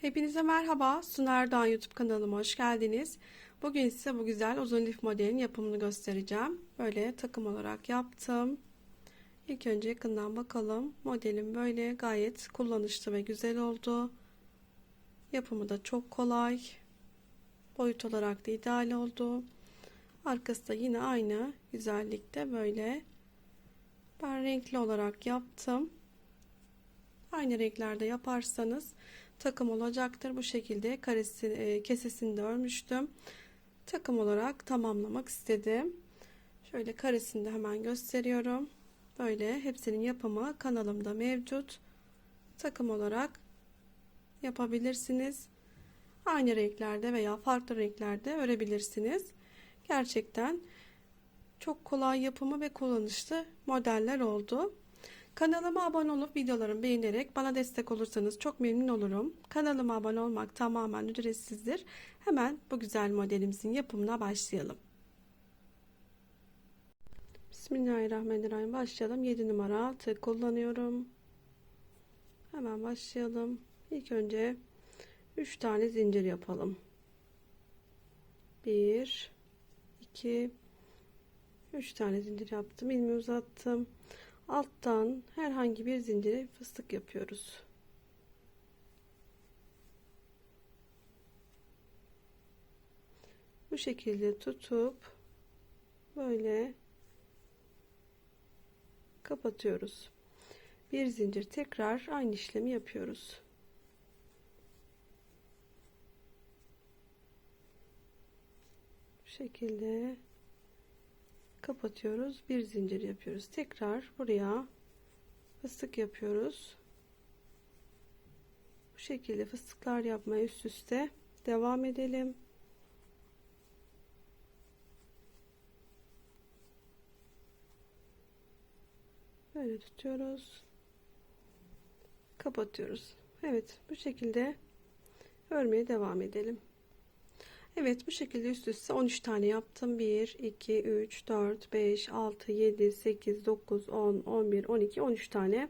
Hepinize merhaba. Sunar Erdoğan YouTube kanalıma hoş geldiniz. Bugün size bu güzel uzun lif modelin yapımını göstereceğim. Böyle takım olarak yaptım. İlk önce yakından bakalım. Modelim böyle gayet kullanışlı ve güzel oldu. Yapımı da çok kolay. Boyut olarak da ideal oldu. Arkası da yine aynı güzellikte böyle. Ben renkli olarak yaptım. Aynı renklerde yaparsanız takım olacaktır. Bu şekilde karesi, e, kesesini de örmüştüm. Takım olarak tamamlamak istedim. Şöyle karesini de hemen gösteriyorum. Böyle hepsinin yapımı kanalımda mevcut. Takım olarak yapabilirsiniz. Aynı renklerde veya farklı renklerde örebilirsiniz. Gerçekten çok kolay yapımı ve kullanışlı modeller oldu. Kanalıma abone olup videolarımı beğenerek bana destek olursanız çok memnun olurum. Kanalıma abone olmak tamamen ücretsizdir. Hemen bu güzel modelimizin yapımına başlayalım. Bismillahirrahmanirrahim. Başlayalım. 7 numara tığ kullanıyorum. Hemen başlayalım. İlk önce 3 tane zincir yapalım. 1 2 3 tane zincir yaptım. ilmeği uzattım alttan herhangi bir zincire fıstık yapıyoruz. Bu şekilde tutup böyle kapatıyoruz. Bir zincir tekrar aynı işlemi yapıyoruz. Bu şekilde kapatıyoruz bir zincir yapıyoruz. Tekrar buraya fıstık yapıyoruz. Bu şekilde fıstıklar yapmaya üst üste devam edelim. Böyle tutuyoruz. Kapatıyoruz. Evet bu şekilde örmeye devam edelim Evet bu şekilde üst üste 13 tane yaptım. 1, 2, 3, 4, 5, 6, 7, 8, 9, 10, 11, 12, 13 tane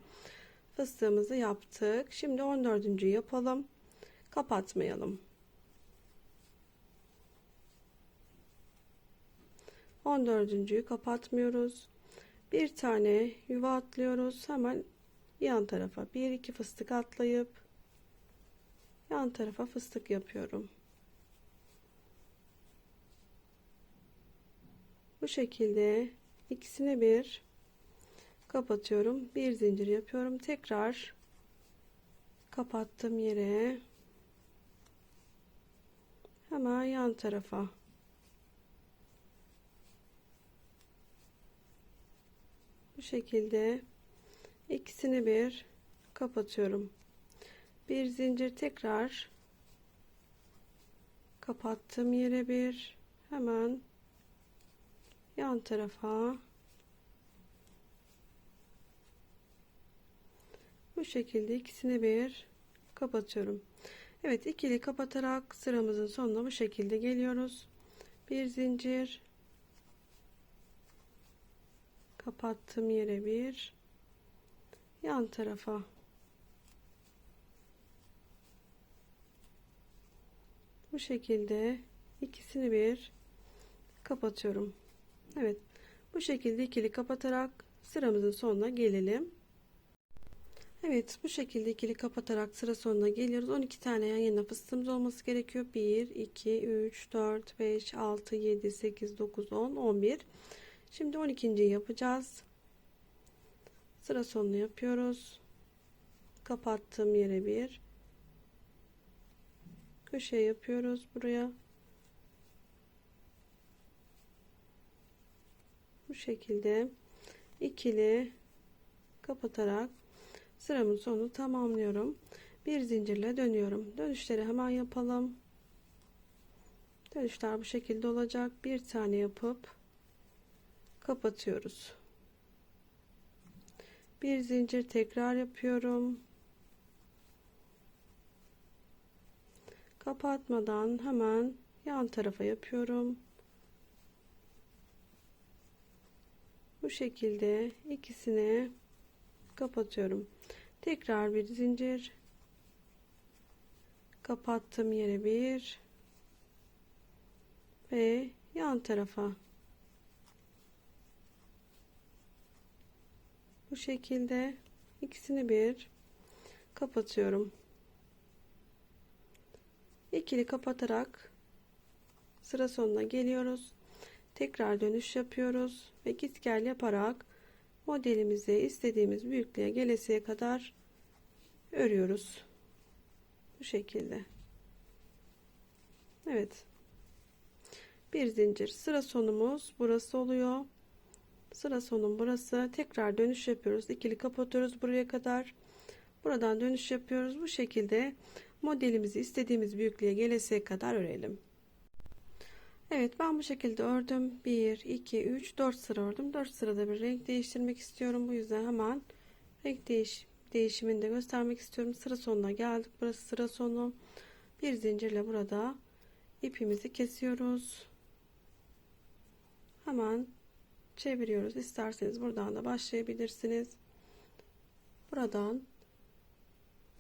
fıstığımızı yaptık. Şimdi 14. yapalım. Kapatmayalım. 14.'yü kapatmıyoruz. Bir tane yuva atlıyoruz. Hemen yan tarafa 1 2 fıstık atlayıp yan tarafa fıstık yapıyorum. Bu şekilde ikisini bir kapatıyorum. Bir zincir yapıyorum. Tekrar kapattım yere hemen yan tarafa. Bu şekilde ikisini bir kapatıyorum. Bir zincir tekrar kapattım yere bir hemen yan tarafa. Bu şekilde ikisini bir kapatıyorum. Evet ikili kapatarak sıramızın sonuna bu şekilde geliyoruz. Bir zincir. Kapattım yere bir. Yan tarafa. Bu şekilde ikisini bir kapatıyorum Evet. Bu şekilde ikili kapatarak sıramızın sonuna gelelim. Evet bu şekilde ikili kapatarak sıra sonuna geliyoruz. 12 tane yan yana fıstığımız olması gerekiyor. 1, 2, 3, 4, 5, 6, 7, 8, 9, 10, 11. Şimdi 12. yapacağız. Sıra sonunu yapıyoruz. Kapattığım yere bir köşe yapıyoruz buraya. Şekilde ikili kapatarak sıramın sonunu tamamlıyorum. Bir zincirle dönüyorum. Dönüşleri hemen yapalım. Dönüşler bu şekilde olacak. Bir tane yapıp kapatıyoruz. Bir zincir tekrar yapıyorum. Kapatmadan hemen yan tarafa yapıyorum bu şekilde ikisini kapatıyorum. Tekrar bir zincir. Kapattığım yere bir. Ve yan tarafa. Bu şekilde ikisini bir kapatıyorum. İkili kapatarak sıra sonuna geliyoruz tekrar dönüş yapıyoruz ve git gel yaparak modelimizi istediğimiz büyüklüğe gelesiye kadar örüyoruz. Bu şekilde. Evet. Bir zincir. Sıra sonumuz burası oluyor. Sıra sonum burası. Tekrar dönüş yapıyoruz. İkili kapatıyoruz buraya kadar. Buradan dönüş yapıyoruz. Bu şekilde modelimizi istediğimiz büyüklüğe gelesiye kadar örelim Evet ben bu şekilde ördüm. 1 2 3 4 sıra ördüm. 4 sırada bir renk değiştirmek istiyorum. Bu yüzden hemen renk değiş değişimini de göstermek istiyorum. Sıra sonuna geldik. Burası sıra sonu. Bir zincirle burada ipimizi kesiyoruz. Hemen çeviriyoruz. İsterseniz buradan da başlayabilirsiniz. Buradan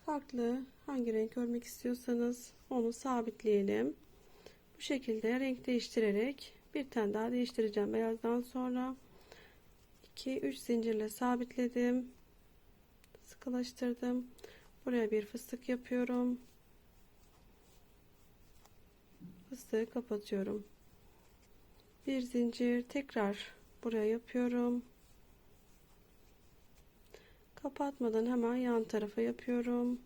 farklı hangi renk örmek istiyorsanız onu sabitleyelim bu şekilde renk değiştirerek bir tane daha değiştireceğim beyazdan sonra. 2 3 zincirle sabitledim. Sıkılaştırdım. Buraya bir fıstık yapıyorum. Fıstığı kapatıyorum. Bir zincir tekrar buraya yapıyorum. Kapatmadan hemen yan tarafa yapıyorum.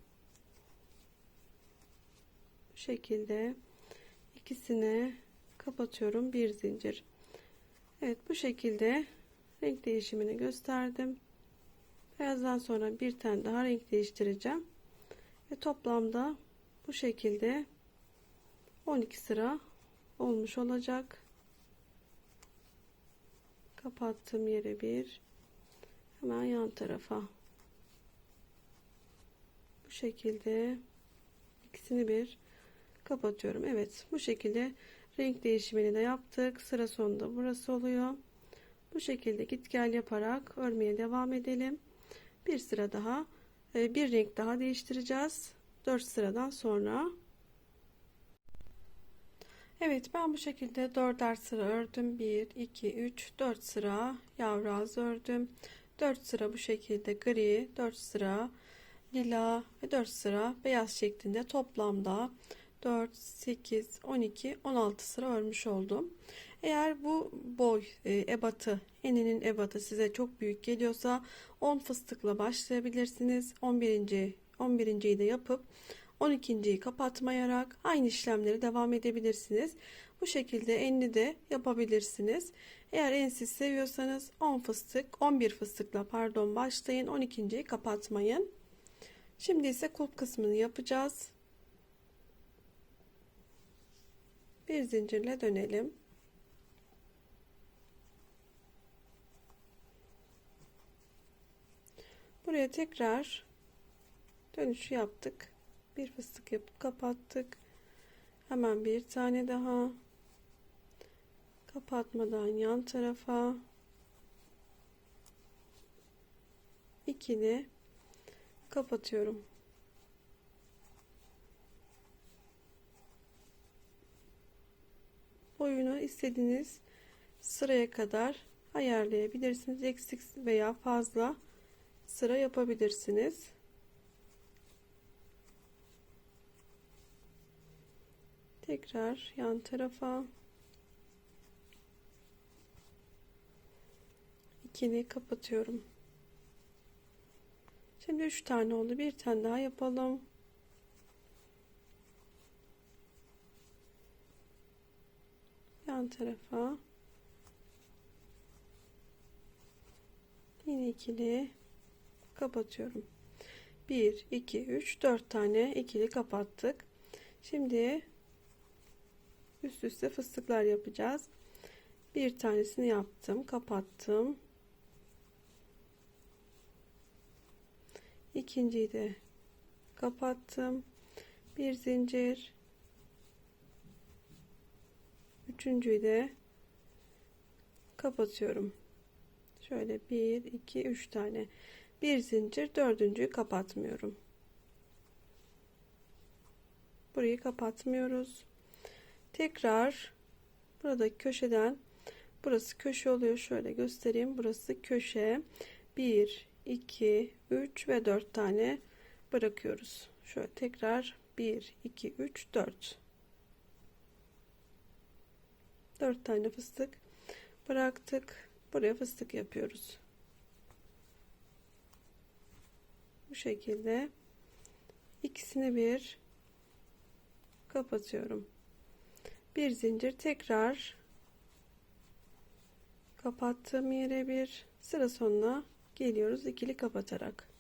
Bu şekilde ikisini kapatıyorum bir zincir. Evet bu şekilde renk değişimini gösterdim. Birazdan sonra bir tane daha renk değiştireceğim. Ve toplamda bu şekilde 12 sıra olmuş olacak. Kapattığım yere bir hemen yan tarafa. Bu şekilde ikisini bir kapatıyorum. Evet bu şekilde renk değişimini de yaptık. Sıra sonunda burası oluyor. Bu şekilde git gel yaparak örmeye devam edelim. Bir sıra daha e, bir renk daha değiştireceğiz. 4 sıradan sonra. Evet ben bu şekilde 4'er sıra ördüm. 1 2 3 4 sıra yavru ağız ördüm. 4 sıra bu şekilde gri 4 sıra lila ve 4 sıra beyaz şeklinde toplamda 4 8 12 16 sıra örmüş oldum eğer bu boy e, ebatı eninin ebatı size çok büyük geliyorsa 10 fıstıkla başlayabilirsiniz 11. 11.yi de yapıp 12.yi kapatmayarak aynı işlemleri devam edebilirsiniz. Bu şekilde enli de yapabilirsiniz. Eğer ensiz seviyorsanız 10 fıstık 11 fıstıkla pardon başlayın 12.yi kapatmayın. Şimdi ise kulp kısmını yapacağız. Bir zincirle dönelim. Buraya tekrar dönüşü yaptık. Bir fıstık yapıp kapattık. Hemen bir tane daha kapatmadan yan tarafa ikili kapatıyorum. Boyunu istediğiniz sıraya kadar ayarlayabilirsiniz. Eksik veya fazla sıra yapabilirsiniz. Tekrar yan tarafa ikini kapatıyorum. Şimdi üç tane oldu. Bir tane daha yapalım. Yan tarafa yine ikili kapatıyorum. 1 2 3 4 tane ikili kapattık. Şimdi üst üste fıstıklar yapacağız. Bir tanesini yaptım, kapattım. İkinciyi de kapattım. Bir zincir. Üçüncüyü de kapatıyorum. Şöyle bir, iki, üç tane. Bir zincir, dördüncüyü kapatmıyorum. Burayı kapatmıyoruz. Tekrar buradaki köşeden burası köşe oluyor. Şöyle göstereyim. Burası köşe. 1, 2, 3 ve 4 tane bırakıyoruz. Şöyle tekrar 1, 2, 3, 4. 4 tane fıstık bıraktık. Buraya fıstık yapıyoruz. Bu şekilde ikisini bir kapatıyorum. Bir zincir tekrar kapattığım yere bir sıra sonuna geliyoruz ikili kapatarak.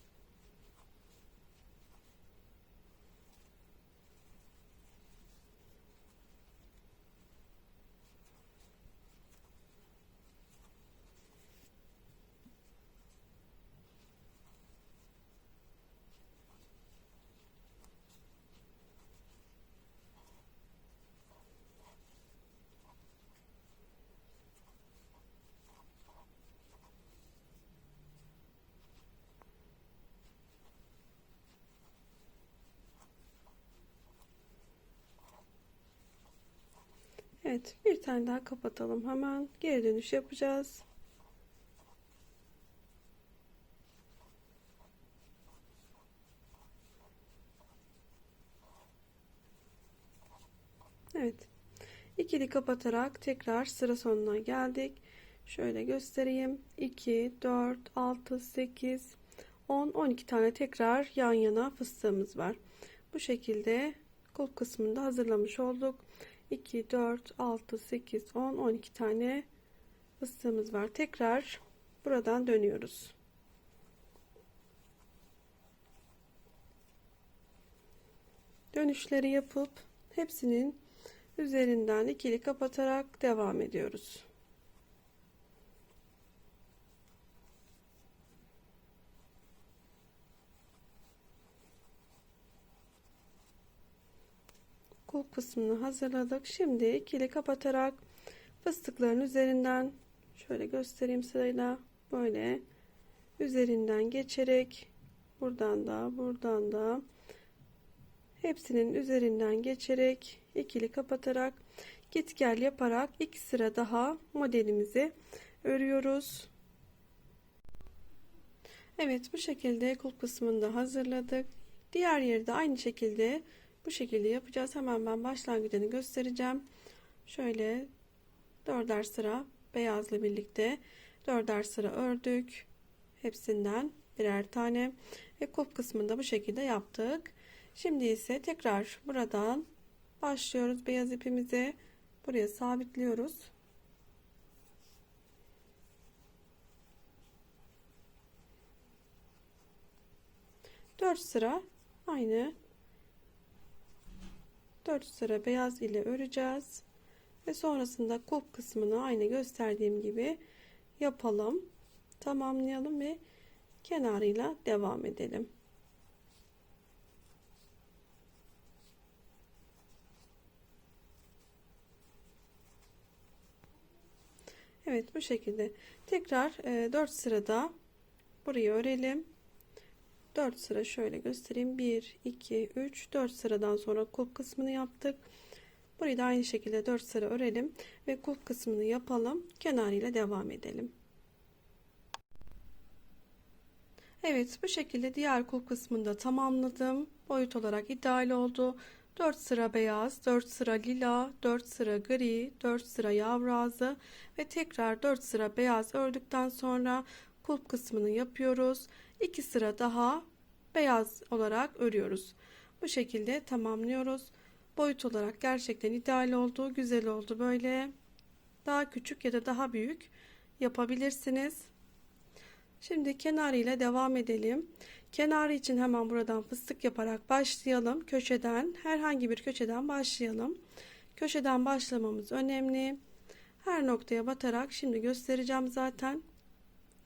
Evet, bir tane daha kapatalım. Hemen geri dönüş yapacağız. Evet. ikili kapatarak tekrar sıra sonuna geldik. Şöyle göstereyim. 2, 4, 6, 8, 10, 12 tane tekrar yan yana fıstığımız var. Bu şekilde kulp kısmında hazırlamış olduk. 2, 4, 6, 8, 10, 12 tane fıstığımız var. Tekrar buradan dönüyoruz. Dönüşleri yapıp hepsinin üzerinden ikili kapatarak devam ediyoruz. Kulp kısmını hazırladık. Şimdi ikili kapatarak fıstıkların üzerinden şöyle göstereyim sırayla böyle üzerinden geçerek buradan da buradan da hepsinin üzerinden geçerek ikili kapatarak git gel yaparak iki sıra daha modelimizi örüyoruz. Evet bu şekilde kulp kısmını da hazırladık. Diğer yeri de aynı şekilde bu şekilde yapacağız. Hemen ben başlangıcını göstereceğim. Şöyle dörder sıra beyazla birlikte dörder sıra ördük. Hepsinden birer tane ve kulp kısmında bu şekilde yaptık. Şimdi ise tekrar buradan başlıyoruz beyaz ipimizi buraya sabitliyoruz. Dört sıra aynı 4 sıra beyaz ile öreceğiz. Ve sonrasında kulp kısmını aynı gösterdiğim gibi yapalım. Tamamlayalım ve kenarıyla devam edelim. Evet bu şekilde tekrar 4 e, sırada burayı örelim. 4 sıra şöyle göstereyim. 1, 2, 3, 4 sıradan sonra kulp kısmını yaptık. Burayı da aynı şekilde 4 sıra örelim ve kulp kısmını yapalım. Kenarıyla devam edelim. Evet bu şekilde diğer kulp kısmını da tamamladım. Boyut olarak ideal oldu. 4 sıra beyaz, 4 sıra lila, 4 sıra gri, 4 sıra yavru ağzı ve tekrar 4 sıra beyaz ördükten sonra kulp kısmını yapıyoruz. 2 sıra daha beyaz olarak örüyoruz. Bu şekilde tamamlıyoruz. Boyut olarak gerçekten ideal oldu. Güzel oldu böyle. Daha küçük ya da daha büyük yapabilirsiniz. Şimdi kenarı ile devam edelim. Kenarı için hemen buradan fıstık yaparak başlayalım. Köşeden herhangi bir köşeden başlayalım. Köşeden başlamamız önemli. Her noktaya batarak şimdi göstereceğim zaten.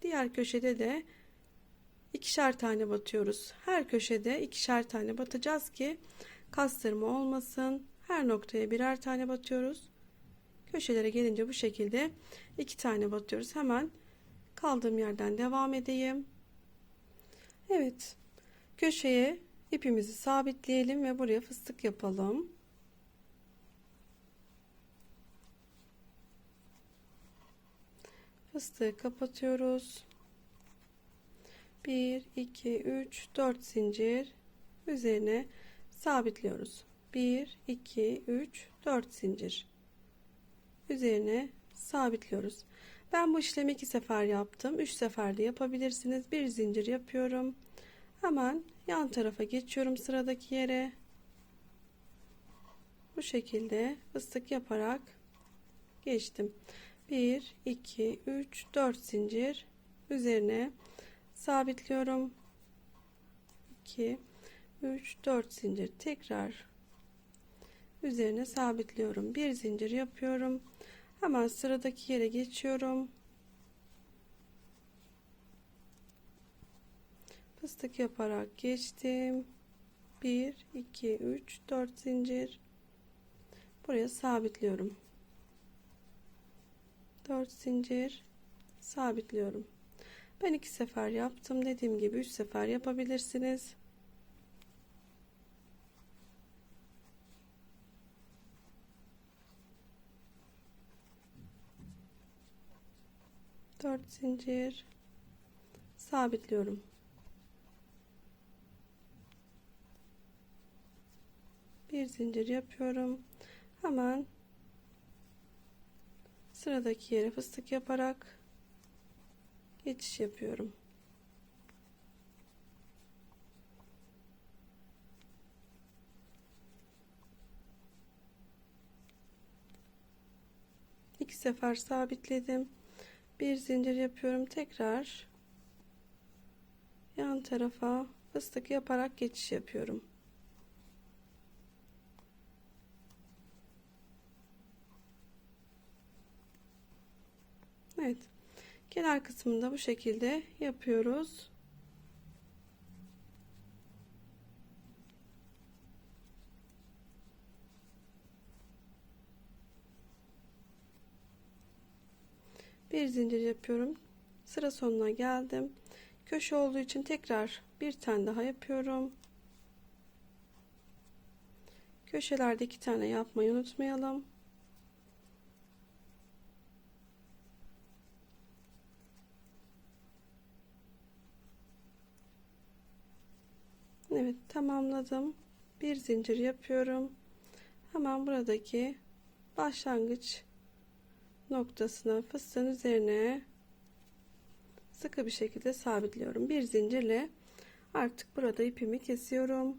Diğer köşede de ikişer tane batıyoruz. Her köşede ikişer tane batacağız ki kastırma olmasın. Her noktaya birer tane batıyoruz. Köşelere gelince bu şekilde iki tane batıyoruz. Hemen kaldığım yerden devam edeyim. Evet. Köşeye ipimizi sabitleyelim ve buraya fıstık yapalım. Fıstığı kapatıyoruz. 1 2 3 4 zincir üzerine sabitliyoruz. 1 2 3 4 zincir üzerine sabitliyoruz. Ben bu işlemi iki sefer yaptım. Üç seferde yapabilirsiniz. Bir zincir yapıyorum. Hemen yan tarafa geçiyorum sıradaki yere. Bu şekilde fıstık yaparak geçtim. 1 2 3 4 zincir üzerine sabitliyorum. 2 3 4 zincir tekrar üzerine sabitliyorum. Bir zincir yapıyorum. Hemen sıradaki yere geçiyorum. Fıstık yaparak geçtim. 1 2 3 4 zincir. Buraya sabitliyorum. 4 zincir sabitliyorum. Ben iki sefer yaptım. Dediğim gibi üç sefer yapabilirsiniz. Dört zincir sabitliyorum. Bir zincir yapıyorum. Hemen sıradaki yere fıstık yaparak geçiş yapıyorum. İki sefer sabitledim. Bir zincir yapıyorum. Tekrar yan tarafa fıstık yaparak geçiş yapıyorum. Evet. Kenar kısmında bu şekilde yapıyoruz. Bir zincir yapıyorum. Sıra sonuna geldim. Köşe olduğu için tekrar bir tane daha yapıyorum. Köşelerde iki tane yapmayı unutmayalım. Evet tamamladım. Bir zincir yapıyorum. Hemen buradaki başlangıç noktasına fıstığın üzerine sıkı bir şekilde sabitliyorum. Bir zincirle artık burada ipimi kesiyorum.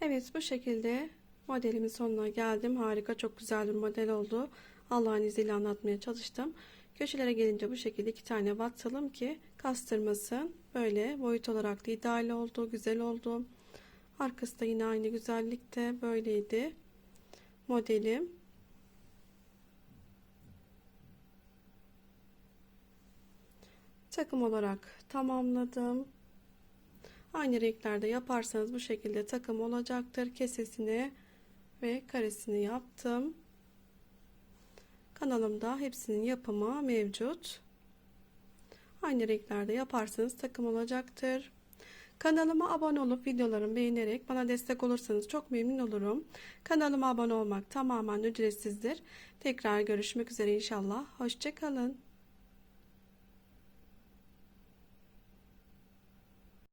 Evet bu şekilde modelimin sonuna geldim. Harika çok güzel bir model oldu. Allah'ın izniyle anlatmaya çalıştım. Köşelere gelince bu şekilde iki tane batalım ki kastırmasın. Böyle boyut olarak da ideal oldu. Güzel oldu. Arkası da yine aynı güzellikte böyleydi. Modelim. Takım olarak tamamladım. Aynı renklerde yaparsanız bu şekilde takım olacaktır. Kesesini ve karesini yaptım. Kanalımda hepsinin yapımı mevcut. Aynı renklerde yaparsanız takım olacaktır. Kanalıma abone olup videolarımı beğenerek bana destek olursanız çok memnun olurum. Kanalıma abone olmak tamamen ücretsizdir. Tekrar görüşmek üzere inşallah. Hoşçakalın.